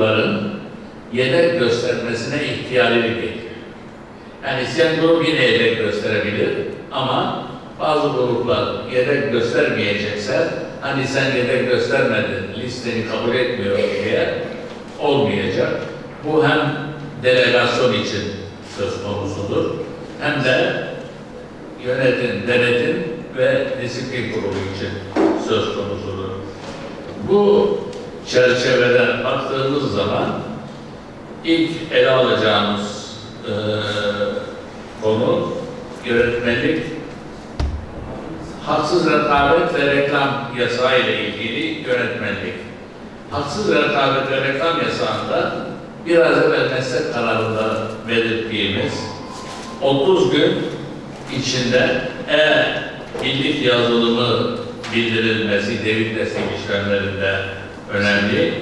grupların yedek göstermesine ihtiyarlık ediyor. Yani isteyen grup yine yedek gösterebilir ama bazı gruplar yedek göstermeyecekse hani sen yedek göstermedin, listeni kabul etmiyor diye olmayacak. Bu hem delegasyon için söz konusudur hem de yönetim, denetim ve disiplin kurulu için söz konusudur. Bu çerçevede baktığımız zaman ilk ele alacağımız eee konu yönetmelik haksız rekabet ve reklam yasağı ile ilgili yönetmelik. Haksız rekabet ve reklam yasağında biraz evvel meslek kararında belirttiğimiz 30 gün içinde e-birlik yazılımı bildirilmesi devlet destek işlemlerinde önemli.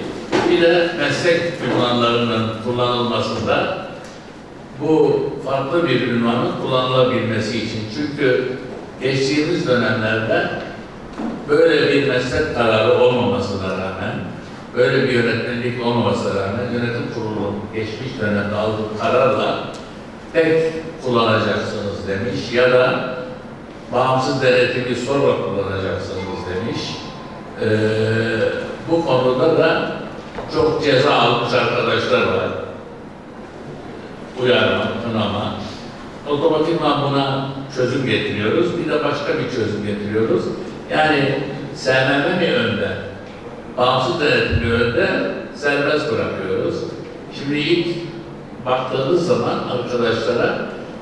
Bir de meslek ünvanlarının kullanılmasında bu farklı bir ünvanın kullanılabilmesi için. Çünkü geçtiğimiz dönemlerde böyle bir meslek kararı olmamasına rağmen, böyle bir yönetmenlik olmamasına rağmen yönetim kurulu geçmiş dönemde aldığı kararla tek kullanacaksınız demiş ya da bağımsız denetimi sonra kullanacaksınız demiş. Ee, bu konuda da çok ceza almış arkadaşlar var uyarma, kınama. Otomatikman buna çözüm getiriyoruz. Bir de başka bir çözüm getiriyoruz. Yani SMM mi önde? Bağımsız denetimi önde, serbest bırakıyoruz. Şimdi ilk baktığınız zaman arkadaşlara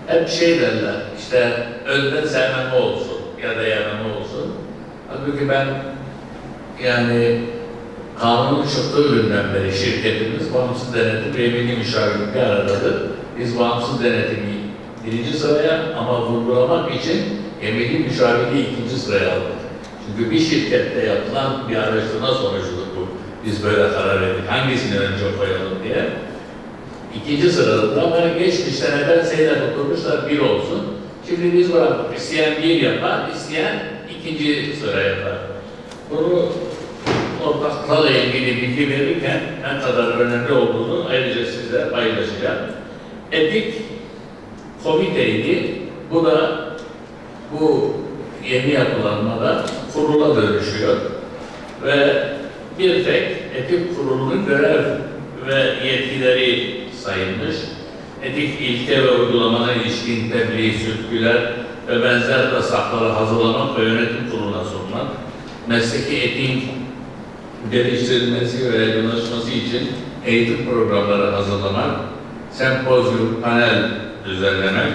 hep şey derler, işte önde SMM olsun ya da YMM olsun. Halbuki ben yani kanunun çıktığı günden beri şirketimiz bağımsız denetim ve emniyet müşavirlik bir aradadır. Biz bağımsız denetimi birinci sıraya ama vurgulamak için emniyet müşavirliği ikinci sıraya aldık. Çünkü bir şirkette yapılan bir araştırma sonucudur bu. Biz böyle karar verdik. Hangisini önce koyalım diye. İkinci sırada ama geçmişten evvel seyre tutulmuşlar bir olsun. Şimdi biz bıraktık. İsteyen bir yapar, isteyen ikinci sıra yapar. Bunu ortaklarla ilgili bilgi verirken ne kadar önemli olduğunu ayrıca sizle paylaşacağım. Etik komiteydi. Bu da bu yeni yapılanmada kurula dönüşüyor. Ve bir tek etik kurulunun görev ve yetkileri sayılmış. Etik ilke ve uygulamana ilişkin tebliğ, sürgüler ve benzer tasarruları hazırlamak ve yönetim kuruluna sunmak, mesleki etiğin geliştirilmesi ve yaygınlaşması için eğitim programları hazırlamak, sempozyum, panel düzenlemek,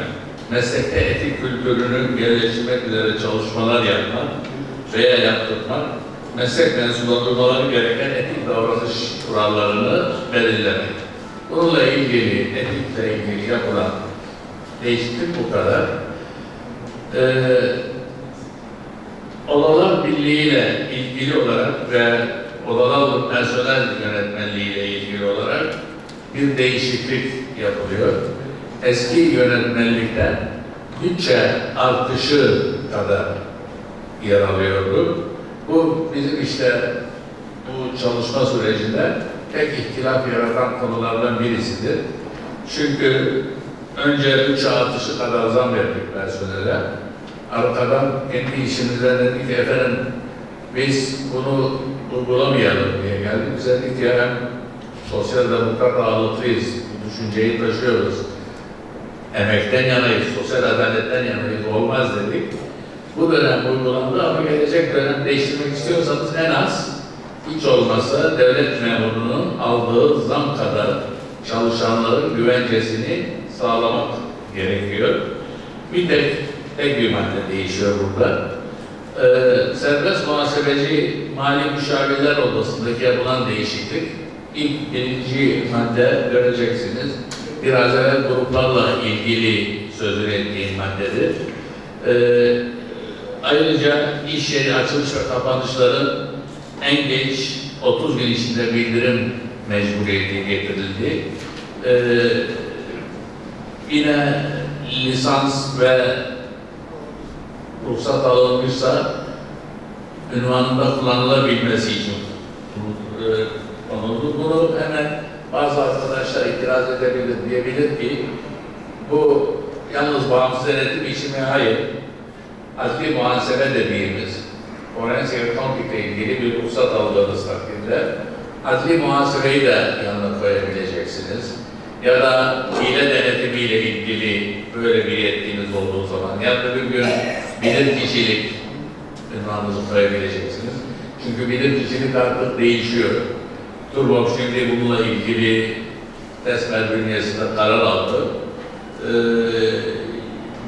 meslekte etik kültürünü geliştirmek üzere çalışmalar yapmak veya yaptırmak, meslek uygulanması gereken etik davranış kurallarını belirlemek. Bununla ilgili, etikle ilgili yapılan değişiklik bu kadar. Ee, Odalar Birliği ile ilgili olarak ve odalar personel yönetmenliği ile ilgili olarak bir değişiklik yapılıyor. Eski yönetmenlikten bütçe artışı kadar yer alıyordu. Bu bizim işte bu çalışma sürecinde tek ihtilaf yaratan konulardan birisidir. Çünkü önce bütçe artışı kadar zam verdik personele. Arkadan kendi işimizden dedik ki efendim biz bunu uygulamayalım diye geldik. Biz dedik hem sosyal demokrat ağırlıklıyız, bu düşünceyi taşıyoruz. Emekten yanayız, sosyal adaletten yanayız, olmaz dedik. Bu dönem uygulandı ama gelecek dönem değiştirmek istiyorsanız en az hiç olmazsa devlet memurunun aldığı zam kadar çalışanların güvencesini sağlamak gerekiyor. Bir tek tek bir madde değişiyor burada. Ee, serbest muhasebeci mali müşavirler odasındaki yapılan değişiklik ilk birinci madde göreceksiniz. Biraz evvel gruplarla ilgili sözünü ettiğim maddedir. Ee, ayrıca iş yeri açılış ve kapanışların en geç 30 gün içinde bildirim mecburiyeti getirildi. Ee, yine lisans ve ruhsat alınmışsa ünvanında kullanılabilmesi için e, konuldu. Bunu hemen bazı arkadaşlar itiraz edebilir, diyebilir ki bu yalnız bağımsız denetim işi mi? Hayır. Adli muhasebe dediğimiz forensic accounting ilgili bir ruhsat aldığınız takdirde adli muhasebeyi de yanına koyabileceksiniz. Ya da hile denetimiyle ilgili böyle bir yetkiniz olduğu zaman ya bir gün bilir kişilik ünvanınızı koyabileceksiniz. Çünkü bilir kişilik artık değişiyor. Turbok şimdi bununla ilgili Tesmer bünyesinde karar aldı. Ee,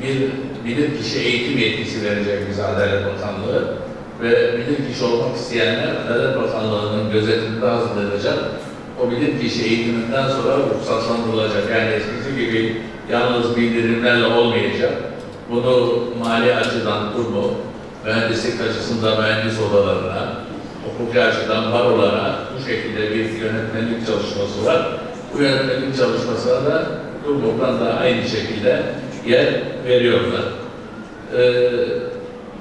bir bilirkişi eğitim yetkisi verecek bize Adalet Bakanlığı ve bilirkişi olmak isteyenler Adalet Bakanlığı'nın gözetiminde hazırlanacak. O bilirkişi eğitiminden sonra ruhsatlandırılacak. Yani eskisi gibi yalnız bildirimlerle olmayacak. Bunu mali açıdan kurumu, mühendislik açısından mühendis odalarına, hukuki açıdan barolara bu şekilde bir yönetmenlik çalışması var. Bu yönetmenlik çalışmasına da Kurumdan da aynı şekilde yer veriyorlar. Ee,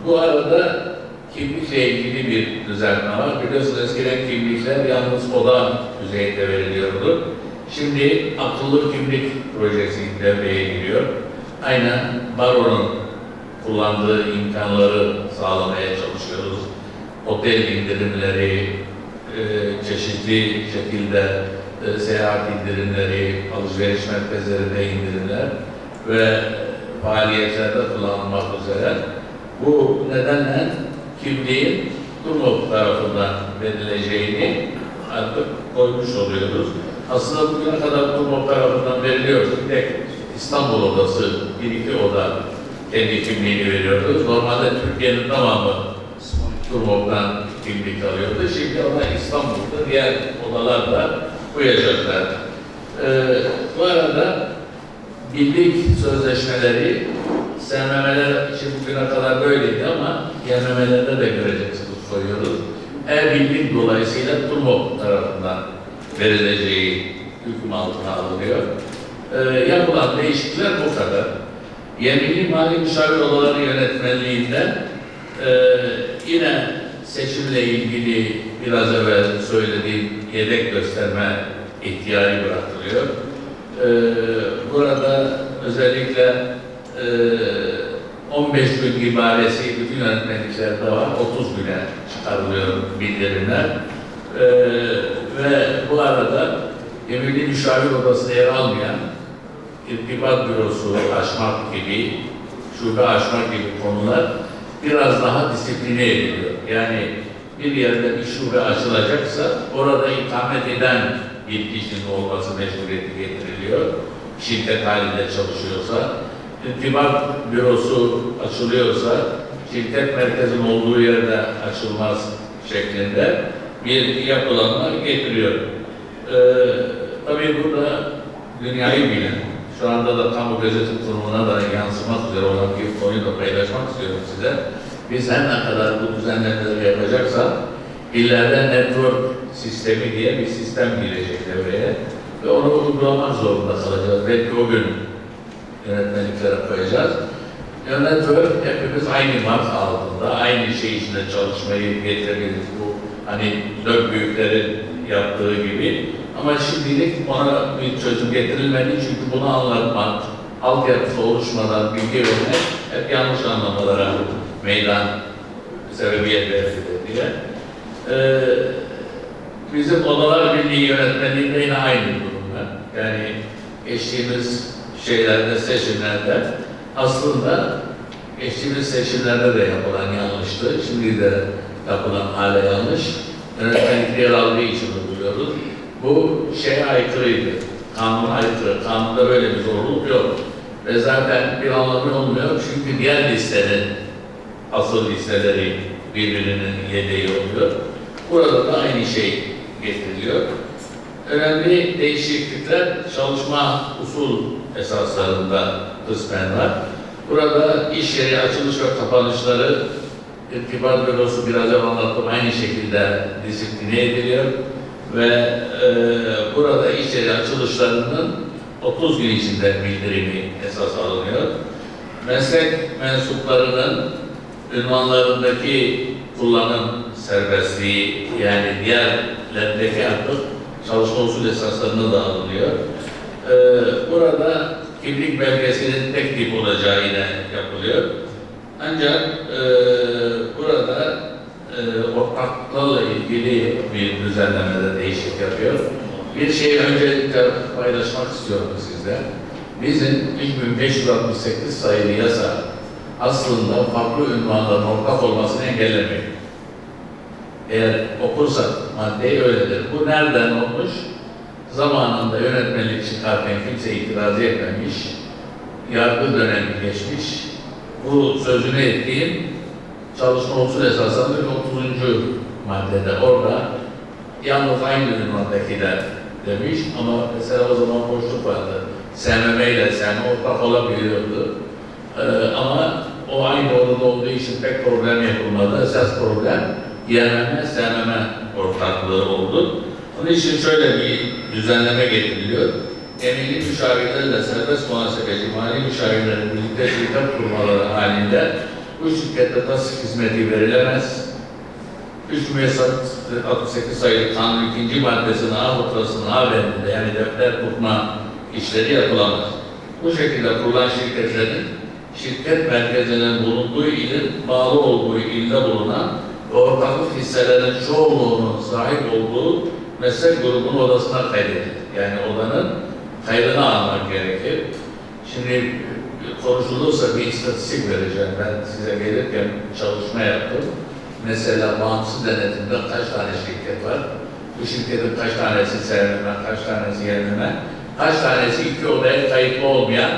bu arada kimlikle ilgili bir düzenleme var. Biliyorsunuz eskiden kimlikler yalnız oda düzeyinde veriliyordu. Şimdi akıllı kimlik projesi devreye giriyor. Aynen baronun kullandığı imkanları sağlamaya çalışıyoruz. Otel indirimleri, e, çeşitli şekilde e, seyahat indirimleri, alışveriş merkezlerinde indirimler ve faaliyetlerde kullanılmak üzere bu nedenle kimliğin TURMOP tarafından verileceğini artık koymuş oluyoruz. Aslında bugüne kadar TURMOP tarafından veriliyordu. Bir tek İstanbul odası, bir iki oda kendi kimliğini veriyoruz. Normalde Türkiye'nin tamamı TURMOP'tan kimlik alıyordu. Şimdi ona İstanbul'da diğer odalar da uyacaklar. Ee, bu arada birlik sözleşmeleri SMM'ler için bugüne kadar böyleydi ama YMM'lerde de göreceksiniz koyuyoruz. E-birlik dolayısıyla TURMOP tarafından verileceği hüküm altına alınıyor. Ee, yapılan değişiklikler bu kadar. Yeminli Mali Müşavir Odaları yönetmenliğinde e, yine seçimle ilgili biraz evvel söylediğim yedek gösterme ihtiyacı bırakılıyor. Ee, burada özellikle e, 15 gün ibaresi bütün yönetmenliklerde var. 30 güne çıkarılıyor bildirimler. Ee, ve bu arada Emirli Müşavir Odası'nda yer almayan irtibat bürosu açmak gibi, şube açmak gibi konular biraz daha disipline ediliyor. Yani bir yerde bir şube açılacaksa orada ikamet eden bir kişinin olması mecburiyeti getiriliyor. Şirket halinde çalışıyorsa, irtibat bürosu açılıyorsa, şirket merkezin olduğu yerde açılmaz şeklinde bir yapılanma getiriyor. Ee, tabii burada dünyayı bilen, şu anda da kamu gözetim kurumuna da yansımak üzere olan bir konuyu da paylaşmak istiyorum size. Biz her ne kadar bu düzenlemeleri yapacaksak, illerde network sistemi diye bir sistem girecek devreye ve onu uygulamak zorunda kalacağız. Belki o gün yönetmeliklere koyacağız. Network hepimiz aynı mark altında, aynı şey içinde çalışmayı getirebiliriz. Bu hani dört büyüklerin yaptığı gibi. Ama şimdilik ona bir çözüm getirilmedi çünkü bunu anlatmak, altyapısı oluşmadan bilgi vermek hep yanlış anlamalara meydan sebebiyet verdi diye. Ee, bizim Odalar Birliği yönetmeliğinde yine aynı durum var. Yani geçtiğimiz şeylerde, seçimlerde aslında geçtiğimiz seçimlerde de yapılan yanlıştı. Şimdi de yapılan hala yanlış. Yönetmelik yer aldığı için uyguluyoruz. Bu şeye aykırıydı. Kanuna aykırı. Kanunda böyle bir zorluk yok. Ve zaten bir anlamı olmuyor. Çünkü diğer listenin asıl listeleri birbirinin yedeği oluyor. Burada da aynı şey getiriliyor. Önemli değişiklikler çalışma usul esaslarında kısmen var. Burada iş yeri açılış ve kapanışları irtibat bürosu biraz önce anlattım aynı şekilde disipline ediliyor ve e, burada iş yeri açılışlarının 30 gün içinde bildirimi esas alınıyor. Meslek mensuplarının ünvanlarındaki kullanım serbestliği yani diğerlerindeki artık çalışma usul esaslarına da alınıyor. Ee, burada kimlik belgesinin tek tip olacağı yine yapılıyor. Ancak e, burada e, ortaklıklarla ilgili bir düzenlemede değişiklik yapıyor. Bir şeyi öncelikle paylaşmak istiyorum sizle. Bizim 3568 sayılı yasa aslında farklı ünvanların ortak olmasını engellemiyor. Eğer okursak maddeyi öyledir. Bu nereden olmuş? Zamanında yönetmelik çıkarken kimse itiraz etmemiş. Yargı dönemi geçmiş. Bu sözünü ettiğim çalışma usul esasında 30. maddede orada yalnız aynı ünvandakiler demiş ama mesela o zaman boşluk vardı. SMM ile SMM ortak olabiliyordu. Ee, ama o aynı orada olduğu için pek problem yapılmadı. Esas problem YMM, SMM ortaklığı oldu. Onun için şöyle bir düzenleme getiriliyor. Emekli müşavirlerle serbest muhasebeci mali müşavirlerin birlikte şirket kurmaları halinde bu şirkette tasdik hizmeti verilemez. 3 Mayıs 68 sayılı kanun ikinci maddesinin A fıkrasının A bendinde yani defter tutma işleri yapılamaz. Bu şekilde kurulan şirketlerin şirket merkezinin bulunduğu ilin bağlı olduğu ilde bulunan ve ortaklık hisselerinin çoğunluğunun sahip olduğu meslek grubunun odasına kaydedilir. Yani odanın kaydını almak gerekir. Şimdi konuşulursa bir istatistik vereceğim. Ben size gelirken çalışma yaptım. Mesela bağımsız denetimde kaç tane şirket var? Bu şirketin kaç tanesi SMM, kaç tanesi YMM, kaç tanesi iki odaya kayıtlı olmayan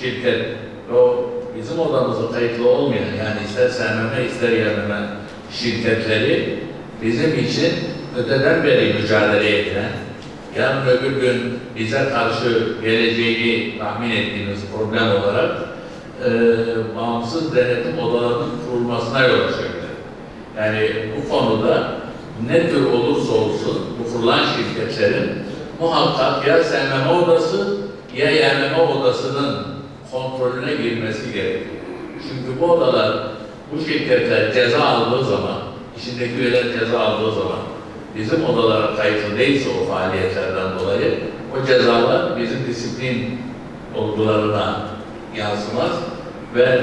şirket. O bizim odamızda kayıtlı olmayan yani ister SMM ister YMM şirketleri bizim için öteden beri mücadele edilen, yarın öbür gün bize karşı geleceğini tahmin ettiğimiz problem olarak e, bağımsız denetim odalarının kurulmasına yol açabilir. Yani bu konuda ne tür olursa olsun bu kurulan şirketlerin muhakkak ya SMM odası ya YMM odasının kontrolüne girmesi gerekiyor. Çünkü bu odalar, bu şirketler ceza aldığı zaman, içindeki üyeler ceza aldığı zaman bizim odalara kayıtlı değilse o faaliyetlerden dolayı o cezalar bizim disiplin olgularına yansımaz ve